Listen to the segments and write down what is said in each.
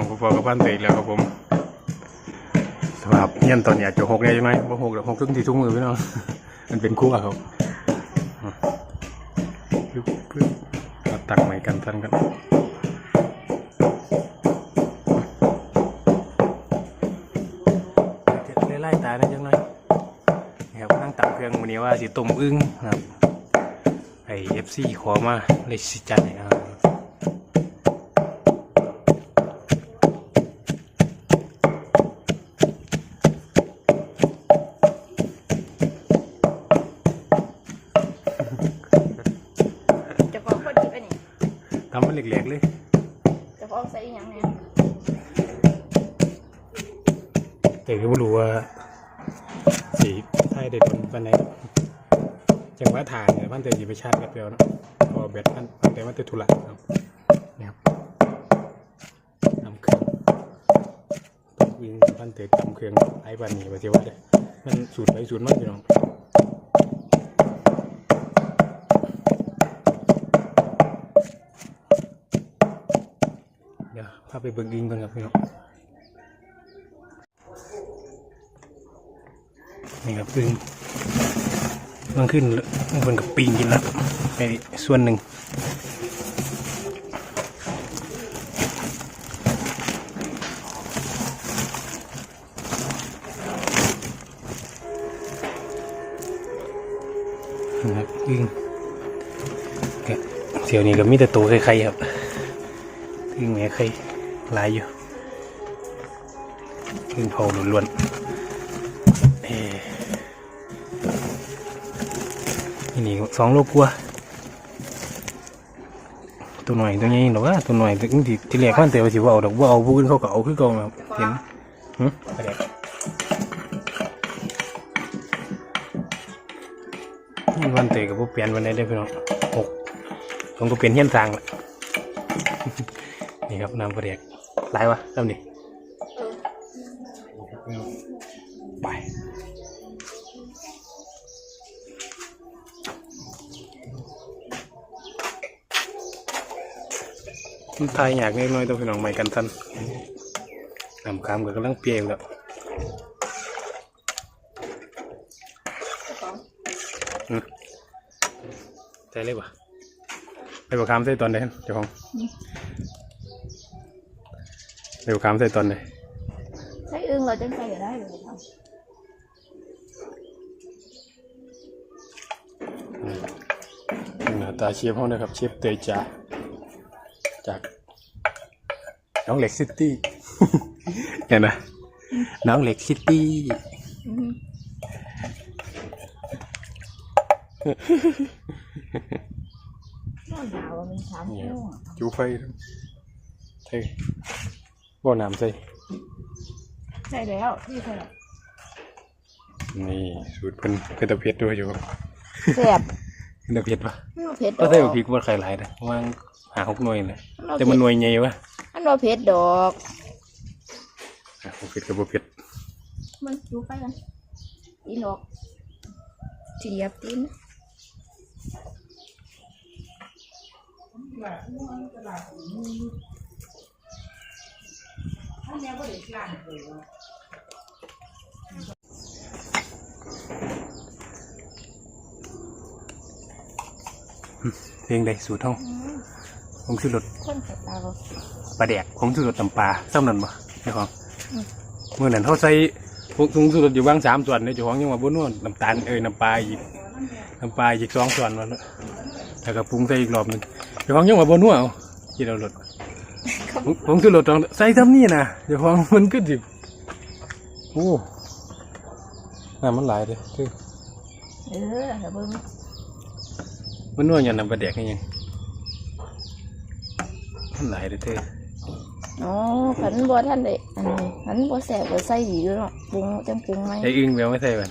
สวัสดีครับพี่น้องผมปอกับพันเตยแล้วครับผมสภาพเงี้ยตอนนี้อาจจะหกได้ยังไงว่าหกหรือหกถึงที่ทุกมือพี่น้อง มันเป็นคู่อะครับปึ๊บปึ๊บเอาตักใหม่กันทันกันไล่ตาได้ยังไงนะครับนั่งตักเครื่องวันนี้ว่าสิต้มอึ้งครับไอเอฟซีขอมาเลยสิจัดให้นะครับ ทำมันเหล็กๆเลยเจะฟ้าของใส่อหยังไงแต่ก็ไม่รู้ว่าสีไทยได้ผลปันไหนจังหวะทางเนี่ยพันเตยสีไปชาร์จกับเปียวเนาะพอแบตพันพันเตยมันติดธุระครับนี่ครับทำเครื่องต้องวิ่งพันเตยทำเครื่องไอ้บันนี้ไปเที่ยวว่าเลยมันสูตรไปสูตรมากพี่น้อง พาไปเบิกดิงก่อนครับพี่น้องนี่ครับพึ่งมันขึ้นมันกับปีนกินแล้วไปส่วนหนึ่งนะครับพึ่งเสียวนี้ก็มีแต่ตัวไข่ๆครับพึ่งแม่ไข่ หลายอยู่พึ่งเผาล้วนๆนี่นี่สองโลกว่าตัวหน่อยตัวนี้หรอกว่าตัวหน่อยที่ที่ที่แรกมันแต่ว่าสิว่าเอาดอกว่าเอาผู้อื่นเขาก็เอาคือเก่านะครับเห็นหึอะไรนี่วันเตะกับพวกเปลี่ยนวันได้ได้อพี่น้องหกผมก็เปลี่ยนเฮี้ยนทางละนี่ครับน้ำประเดียก หลายวะทำดิไปไทยอยากเล็กน้อยตัวพี่น้องใหม่กันทันนำคำก็กำลังเปรี้ยวแล้วเจ้าของใช่เลยปะไปบอกคำใส่ตอนไหนเจ้าของ ไปบอกคำใส่ตอนไหนใส่อึ้งเราจังใส่ก็ได้เลยครับหน้าตาเชฟห้องนะครับ เชฟเตยจ่าจากน้องเหล็กซิตี้เห็นไหมน้องเหล็กซิตี้อืมนอนหนาวอะมันสามชั่วโมงอะจูไฟใช่ บ่อน้ำใส่ใช่แล้วที่ใส่นี่สูตรเป็นเป็นตะเพียดด้วยอยู่แซ่บเป็นตะเพียดปะมันบ่เผ็ดดก็อกใส่พริกว่าใครหลายนะวางหาหกหน่วยเลยแต่มันหน่วยใหญ่วะอันว่าเผ็ดดอก อะบ่เผ็ดกับบ่เผ็ดมันดูไปกันตีนออกเสียบตีน เพลงใดสูตรเท่าผงชูรสคนสตาร์ปลาแดกผงชูรสตำปลาซ้ำนั่นบ่เจ้าของอืมเมื่อนั้นเขาใส่ผงผงชูรสอยู่บางสามส่วนในเจ้าของยังว่าบ่นวลน้ำตาลเอ้ยน้ำปลาอีกน้ำปลาอีกสองส่วนวันละแล้วก็ปรุงใส่อีกรอบหนึงเจ้าของยังว่าบ่นวลเอากินเอารส ผงผงชูรสต้องใส่ทำนี่นะเจ้าของมันก็ดิบโอ้น้ำมันหลายเลยคือเออเดี๋ยวเบิ่งมันนวลอย่างน้ำปลาแดกนี่ยังมันหลายเลยเธออ๋อผันบัวท่านได้อันนี้ผันบัวแสบบัวใส่ดีด้วยเนาะปรุงจังปรุงไหมไอ้อึ้งแววไม่ใช่มัน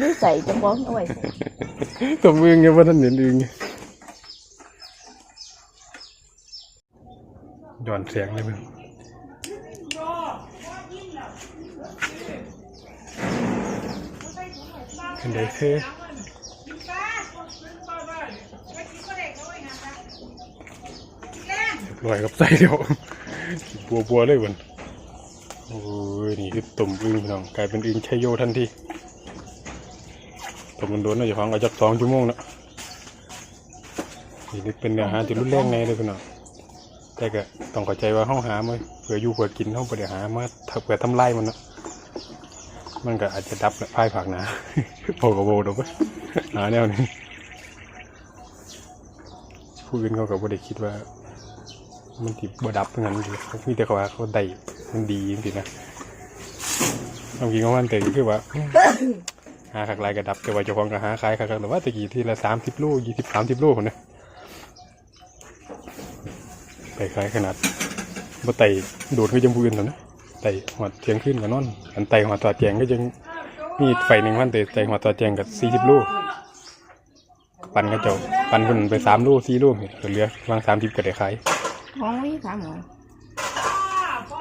ดูใส่จะบ้องเอาไว้ใส่กับอึ้งยังว่าท่านเห็นอึ้งย้ อนเสียงเลยมึงเป็นไดเธอเรียบร้อยกับใส่เดียวบัวบัวเลยวันโอ้ยนี่คือต้มอึ่งพี่น้องกลายเป็นอึ่งชัยโยทันทีต้มมันโดนเนาะอย่าฟังอาจักสองชั่วโมงนะนี่เป็นเนื้อาหารที่รุนแรงในเลยพี่น้อง แต่ก็ต้องเข้าใจว่าห้องหามาเพื่ออยู่เพื่อกินห้องเพื่อหามาเพื่อทำลายมันเนาะมันก็อาจจะดับและพ่ายผักนะโผกับโบดอกเว้ยหาแนวนี้ผู้อื่นเขาก็บ่ได้คิดว่า มันติบ่ดับงั้นเขามีแต่เขาว่าเขาได้มันดีจริงๆนะบางทีเขามันแต่คือว่าหาขักลายกระดับแต่ว่าเจ้าของก็หาขายขักหรือว่าตะกี้ที่ละสามสิบโลยี่สิบสามสิบโลคนนะ ไปขายขนาดบ่ไต่โดดก็ยังพูนแล้วนะไต่หัวเทียงขึ้นกับนอนอันไต่หัวตัวแจงก็ยังมีไฟหนึ่งวันแต่ไต่หัวตัวแจงกับสี่สิบโลปั่นก็เจ้าปั่นคนไปสามโลสี่โลเนี่ยเหลือวางสามสิบก็ได้ขายห้องนี้สามหมอ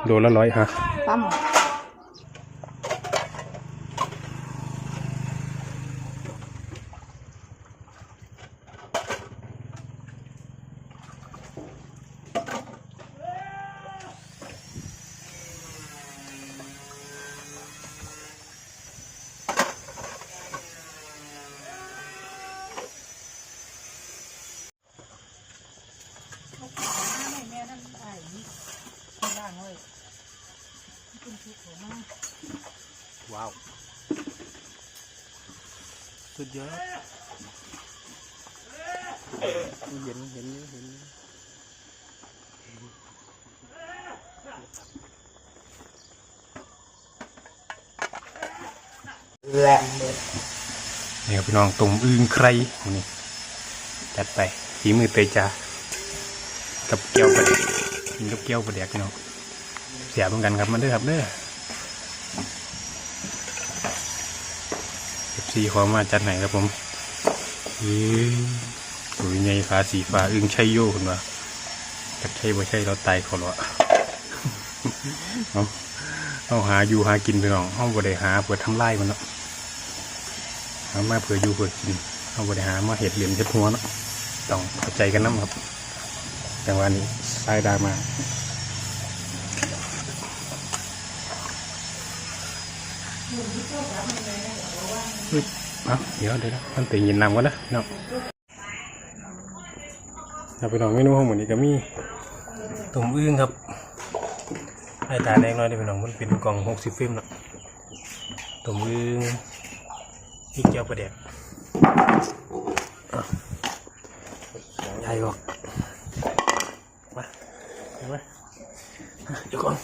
โลละร้อยฮะสามหมอ สุดยอดเห็นเห็นอยู่เห็นอยู่นี่ครับพี่น้องตุ่มอึงใครนี่จัดไปฝีมือเตยจากับเกี๊ยวประเดกกินกับเกี๊ยวประเดกพี่น้องเสียบเหมือนกันครับมันเด้อครับเด้อ เอฟ ซีขอมาจัดไหนครับผมเฮ้ยสวยไงฟ้าสีฟ้าอึ้งใช่โย่คุณวะจักใช่บ่ใช่เราตายเขาหรอเอาเอาหาอยู่หากินไปน้องเอาบ่ได้หาเพื่อทำลายมันเนาะหามาเพื่ออยู่เพื่อกินเอาบ่ได้หามาเห็ดเหรียญเห็ดหัวเนาะต้องเข้าใจกันน้ำครับ แต่ว่านี้สายดามาเอา เดี๋ยวเดี๋ยวมันตียินนำกันนะเนาะเอาไปลองเมนูของหมูนี้ก็มีตุ่มอึ้งครับให้ตาแดงน้อยได้ไปลองมันเป็นกล่องหกสิบฟิล์มเนาะตุ่มอึ้งนี่เจียวประเด็กใช่ก็มาเห็นไหมเดี๋ยวก่อน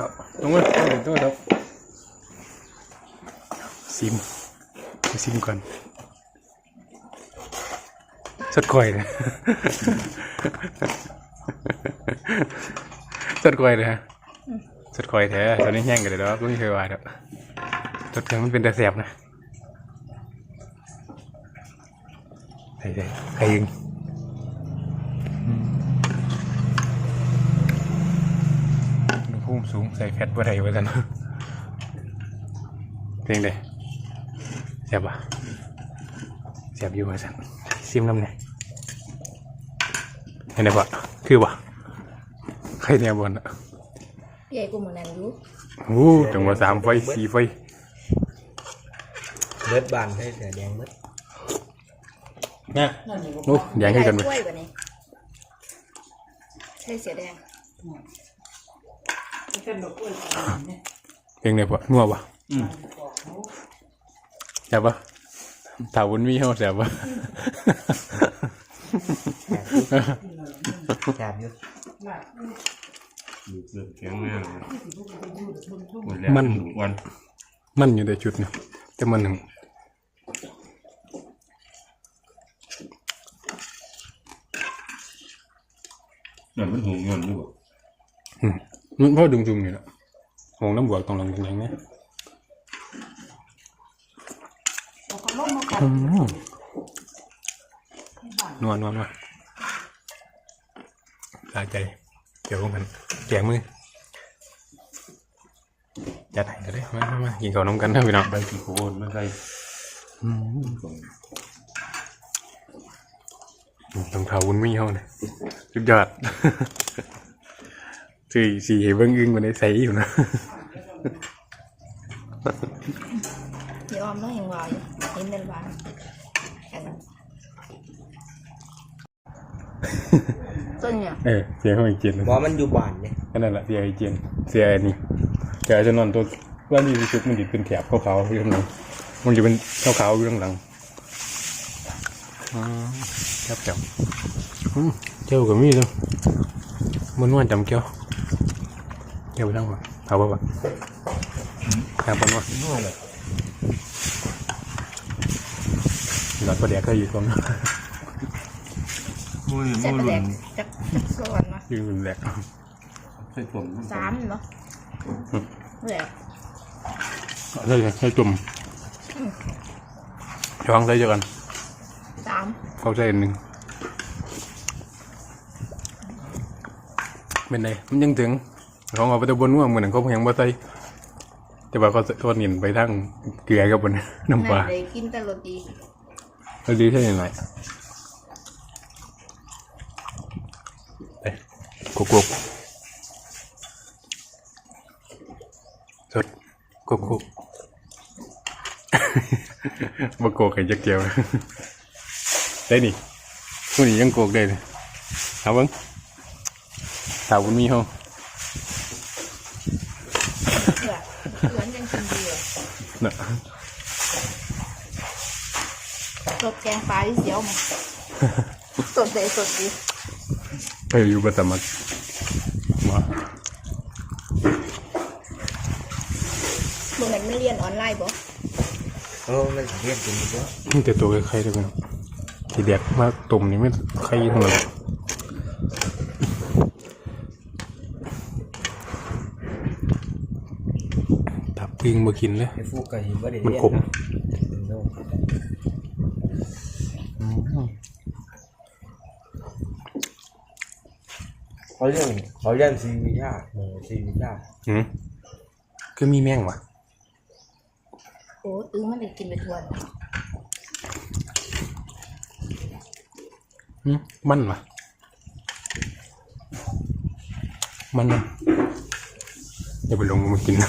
ครับลงมาเอาเดี๋ยวตัวเดี๋ยวซิมไป ซิมก่อนสดก่อยเลยสดก่อยเลยฮะสดก่อยแท้ตอนนี้แห้งกันเลยแล้วก็ไม่เคยว่าแล้วสดเทียมันเป็นแต่แสบนะใส่ใส่ไข่ยิงอุณหภูมิสูงใส่แฟตบ่ได้ไว้กันเพลงเด้เสียบอะเสียบอยู่ว่าสันซิมน้ำเนี่ยเห็นไหมบ่คือบ่ใครเนี่ยบนอะใหญ่กูเหมือนนั้นอยู่โอ้จังหวะสามไฟสี่ไฟเบิดบานให้เสือแดงเบิดเนี่ยโอ้แดงให้กันไปกล้วยแบบนี้ใช่เสียแดงเพลงไหนบ่นัวบ่ แซ่บบ่ถาวุ้นมีเฮาแซ่บบ่แซ่บอยู่เริ่มแข็งแรงหมดแล้วมันวันมันอยู่ในชุดเนี่ยแต่มันหนึ่งนั่นมันหูเงินอยู่บ่อืมมันพ่อดุงจุ่มอยู่แหละหงน้ำบวกตรงหลังตรงไหนเนี่ยอืม นัวนัวนัวลาใจ เดี๋ยวมันแจกมือจัดให้เลยมามามากินข้าวน้ำกันนะพี่น้องใบกี่โคนไม่ใช่อืมต้องเท้าวุ้นมีเฮาเนี่ยสุดยอดสี่สี่เบิ่งอึ้งมันได้ใส่อยู่นะ พี่ออมต้องยังว่าอยู่เห็นเป็นบ้านอันนั้นต้นเนี่ยเออเสียเขาอีกเจนบอมันอยู่บ้านเนี่ยก็นั่นแหละเสียอีกเจนเสียอันนี้เสียจะนอนตัวว่านี่ชุดมันจะเป็นแถบขาวๆอยู่ข้างหลังมันจะเป็นขาวๆอยู่ข้างหลังอ๋อครับจับอืมเจ้ากับมีดเนาะมันนวลจำเกี้ยวเกี้ยวไปทั้งหมดเอาป่ะวะครับมันวะ นู่นเลย หลอดประเดี๋ยวก็อยู่ตรงนั้นมุ้ยใส่มุ้ปยลาหแดลุกนจักจักส่วนมายืนแหลกใส่ตุ่มสามเนาะแหลกใช่ใช่จุ่มช้องใส่เจอกันสามเข้าใส่อันหนึ่งเป็นไงมันยังถึงของเอาไปตะบนว่าเหมือนเขายังบ่ใส่แต่ว่าเขาทอดเนียนไปทั้งเกลือกับบนน้ำปลาไหนเลยกินแต่โรตีแล้วดีแค่ไหนไปกุกกุกสดกุกกุกบ่โกกให้จักเกี่ยวได้นี่ผู้นี้ยังโกกได้เลยเอาเบิ่งสาวบุญมีเฮา เผื่อเผื่อยังกินดีเลย น่ะ สดแกงปลาที่เสียว มาสดเลยสดดีไปอยู่บ่สมัครมามึงเห็นไม่เรียนออนไลน์บ่เออมันเรียกกินเยอะมีแต่ตัวไข่ๆเด้อพี่น้องทีเด็ดมาตุ่มนี่ไม่ไข่ทั้งหมดตับปิงบ่กินเลยไอ้ฟูกก็หิบ่ได้มันเรียนขม นะโน่ เขาเรียนเขาเรียนซีวิชาหมูซีวิชาอืมคือมีแม่งวะโอ้ตึงมันได้กินไปทวนอืมมันวะมันนะอย่าไปลงมากินนะ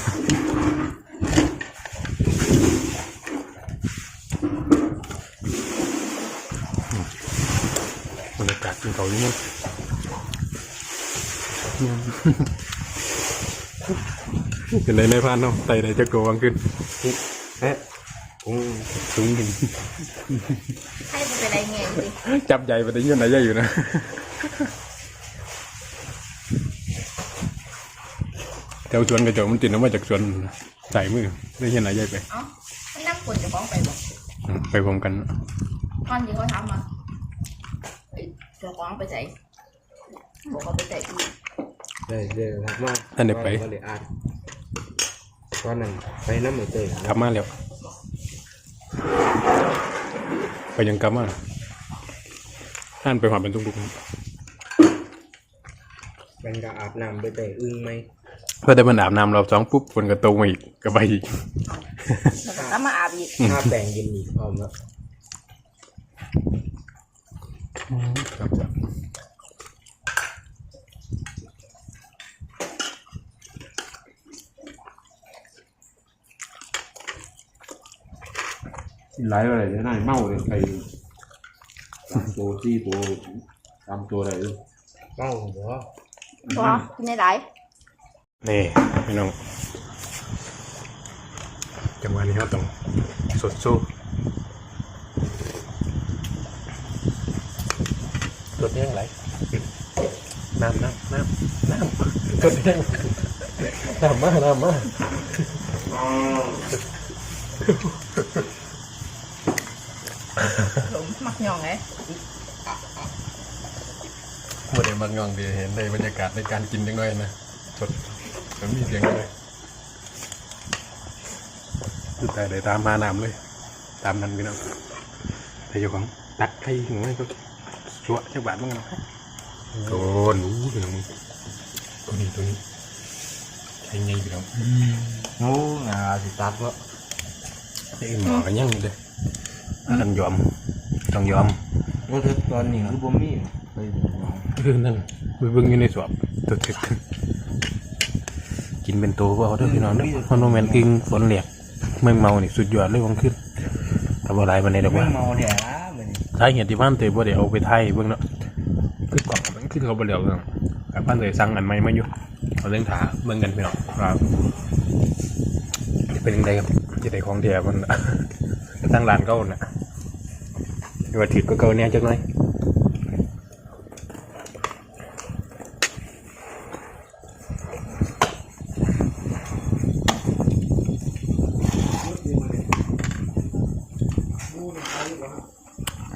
อืมบรรยากาศกินเขาอยู่นี่อืม เป็นไรในพานเนาะไต่ไหนจะโกวังขึ้นเอ๊ะอืมสูงขึ้นให้มันเป็นอะไรเงี้ยสิจับใหญ่ไปได้ยินไหนใหญ่อยู่นะแถวสวนกระจกมันติดออกมาจากสวนใส่มือได้ยินไหนใหญ่ไปเอ้ามันนั่งกดจะฟ้องไปบ่อืมไปพร้อมกันตอนที่เขาทำมาไอ้เจะฟ้องไปใจบอกเขาไปใจอีก ได้เดี๋ยวครับมาท่านได้ไปก็เลยอ่านวันนั้นไปน้ำเหมือนเตยกลับมาแล้วไปยังกลับมาท่านไปความเป็นทุกเป็นกาอาบน้ำไปเตยอึ้งไหมๆเพื่อได้มันอาบน้ำรอบสองปุ๊บฝนก็ตกมาอีกก็ไปอีก แล้วก็กลับมาอาบอีกถ้าแบ่งเย็นอีกพร้อมแล้วครับ หลายอะไรเนี่ยนายเมาเลยใครตามตัวที่ตัวตามตัวอะไรเออเมาหัวพอในไหนนี่พี่น้องจังหวะนี้เราต้องสดสู้สดแห้งไหลน้ำน้ำน้ำน้ำสดแห้งน้ำมาน้ำมาหลงมัก หย่องไงเมื่อเดี๋ยวบางยองดีเห็นในบรรยากาศในการกินจังเลยนะสดมันมีเสียงเลยสุดท้ายเลยตามมาน้ำเลย ตามนั้นพี่น้องแต่เจ้าของตักไข่ถึงไม่ก็ชัวจักบาทมั้งนะโดนอู้เดี๋ยวมึงตัวนี้ตัวนี้ใช่ไงพี่น้องโอ้งาสิตัดวะไอ้หมอกันยังอยู่เลย ต้องยอมต้องยอมว่าถ้าตอนนี้คือบ่มีไปคือนั่นไปเบิ่งอยู่ในสวบตัวถึกนเป็นตัวก็เอาเด้อพี่น้องเด้อมันโมเมนต์อึงฝนเหลียกเมืองเมานี่สุดยอดเลยวังขึ้นแต่ว่าไรบันไดดอกว่าเมาเดี๋ยวละมันสาเหตุที่บ้านเตยบ่ได้เอาไปไทยเบิ่งเนาะคือกล่องมันขึ้นเขาบ่เหลียวเรื่องกับบ้านเตยสั่งอันใหม่มาอยู่เอาเรื่องถาเบิ่งกันพี่น้องครับจะเป็นยังไงครับจะได้ของแท้มันตั้งร้านเก่าน่ะ ว่าถือก็เก่าแน่จักหน่อย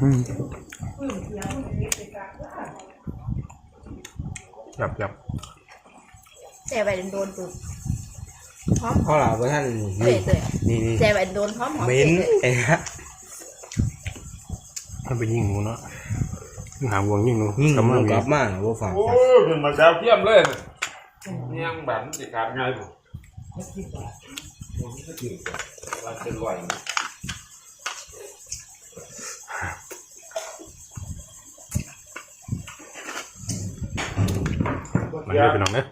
อืมยับยับแต่ไปโดนปุ๊บพร้อมเพราะเราท่านเตะนี่เลยนี่นี่แต่ไปโดนพร้อมหอมเหม็นเตะเลยไอ้ฮะ มันเป็นยิงหนูเนาะยิงหาวงยิงหนูยิ่งกำลังกลับมาว่าฝากโอ้ยเป็นมาแซวเทียมเลยเนี่ยยังแบบจิการไงผมมันเป็นไหวมันเดือดไปหน่องนะ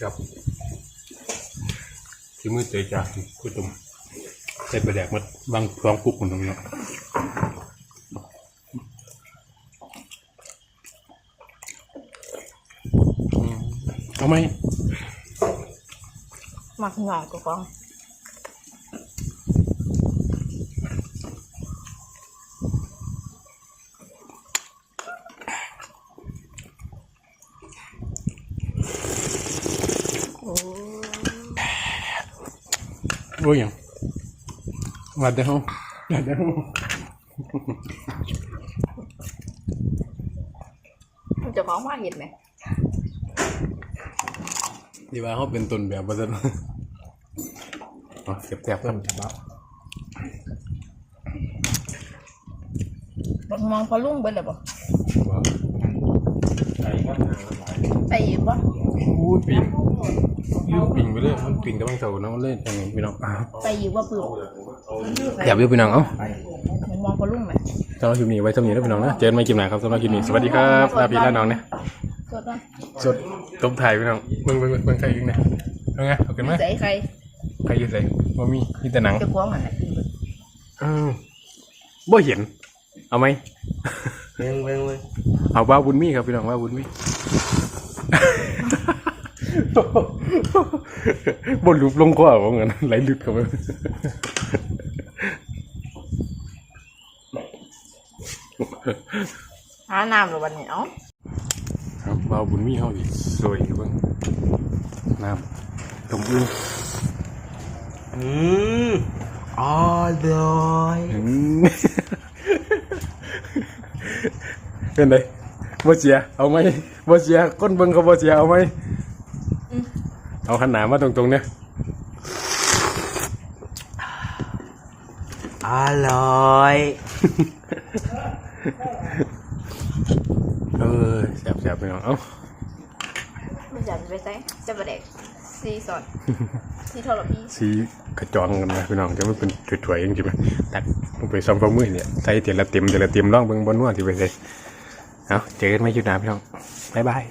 ครับ ที่มือเตยจากคุณตุ่มใส่ไปแดกมัดบางพร้อมกุ๊บคนตรงนี้เอาไหมหมักหน่อยก็ฟังโอ้ โอ้ยยังมาเดี๋ยวมาเดี๋ยวมันจะฟ้องว่าเห็นไหมดีว่าเขาเป็นต้นแบบว่าจะอ๋อเสียบแสบครับบักมองพอลุ่งเบิดเลยบ่ว้าว ไก่ก็ทางละหลายไปอีกบ่อู้ยปิงยูปิงไปเลยมันปิงกำลังเสาเนาะมันเล่นอย่างนี้พี่น้องไปอีกว่าปืนอยากอยู่พี่น้องเอ้าบักมองพอลุ่งไหมสำหรับคลิปนี้ไว้เท่านี้นะพี่น้องนะเจอกันใหม่คลิปหน้าครับสำหรับคลิปนี้สวัสดีครับลาพี่ลาน้องเนี่ยสดนะสดตบถ่ายพี่น้องเบิ่งเบิ่งเบิ่งเบิ่งใครยิงเนี่ยเอาไงเอาขึ้นมาใส่ใครใครอยืดใส่บ่มีมีแต่หนังจะกวางมันแหละอ้าวบ่เห็นเอาไหมเว้งเว้งเว้งเอาว่าบุญมีครับพี่น้องว่าบุญมี บนลุบลงคอว่าเงินไหลหลุดเข้าไปหาน้ำหรือวันนี้เอ้าครับว่าบุญมีเขาอีกสวยอยู่เบ้างน้ำต้มอึ้งอืมอร่อย อืม เป็นไงบ่เสีย เอาไหมบ่เสียก้นเบิ่งเขาบ่เสียเอาไหมเอาขนาดมาตรงๆเนี่ยอร่อยเออแสบๆไปน้องเอ้าไม่จับไปใส่จะประเด็กซีสอนที่ทรพีสีกระจองกันนะพี่น้องจะไม่เป็นถวยๆจริงๆไหมตักลงไปซ้อมฝ่ามือเนี่ยใส่เตียละเต็มเตียละเต็มร่องเบิ่งบนนวดที่ไปใส่ เอาเจอกันไม่จุดหนาพี่น้อง บ๊ายบาย